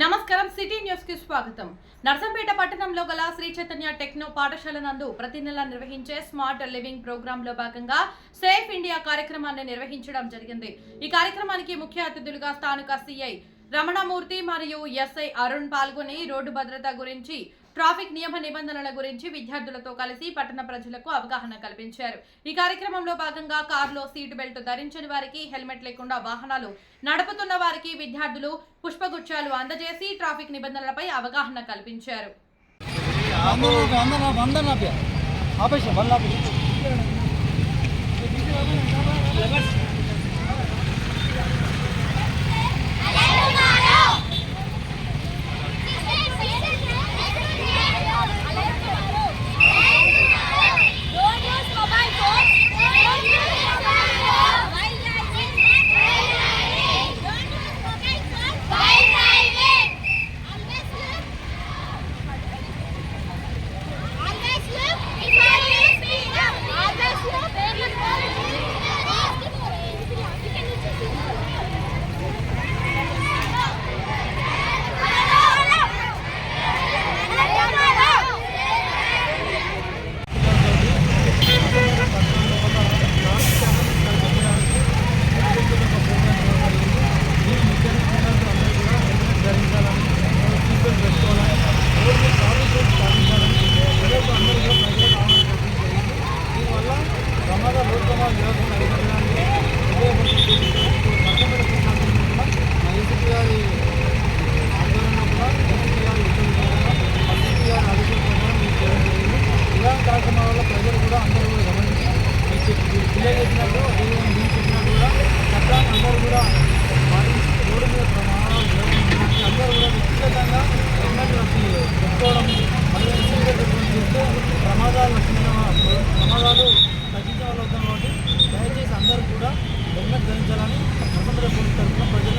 నమస్కారం సిటీ న్యూస్కి స్వాగతం. నర్సంపేట పట్టణంలో గల శ్రీ చైతన్య టెక్నో పాఠశాల నందు ప్రతి నెల నిర్వహించే స్మార్ట్ లివింగ్ ప్రోగ్రామ్లో భాగంగా సేఫ్ ఇండియా కార్యక్రమాన్ని నిర్వహించడం జరిగింది. ఈ కార్యక్రమానికి ముఖ్య అతిథులుగా స్థానిక సిఐ రమణమూర్తి మరియు ఎస్ఐ అరుణ్ పాల్గొని రోడ్డు భద్రత గురించి ట్రాఫిక్ నియమ నిబంధనల గురించి విద్యార్థులతో కలిసి పట్టణ ప్రజలకు అవగాహన కల్పించారు. ఈ కార్యక్రమంలో భాగంగా కారులో సీట్ బెల్ట్ ధరించని వారికి హెల్మెట్ లేకుండా వాహనాలు నడుపుతున్న వారికి విద్యార్థులు పుష్పగుచ్చాలు అందజేసి ట్రాఫిక్ నిబంధనలపై అవగాహన కల్పించారు. ప్రమాద లోకమా తరఫున ప్రజలు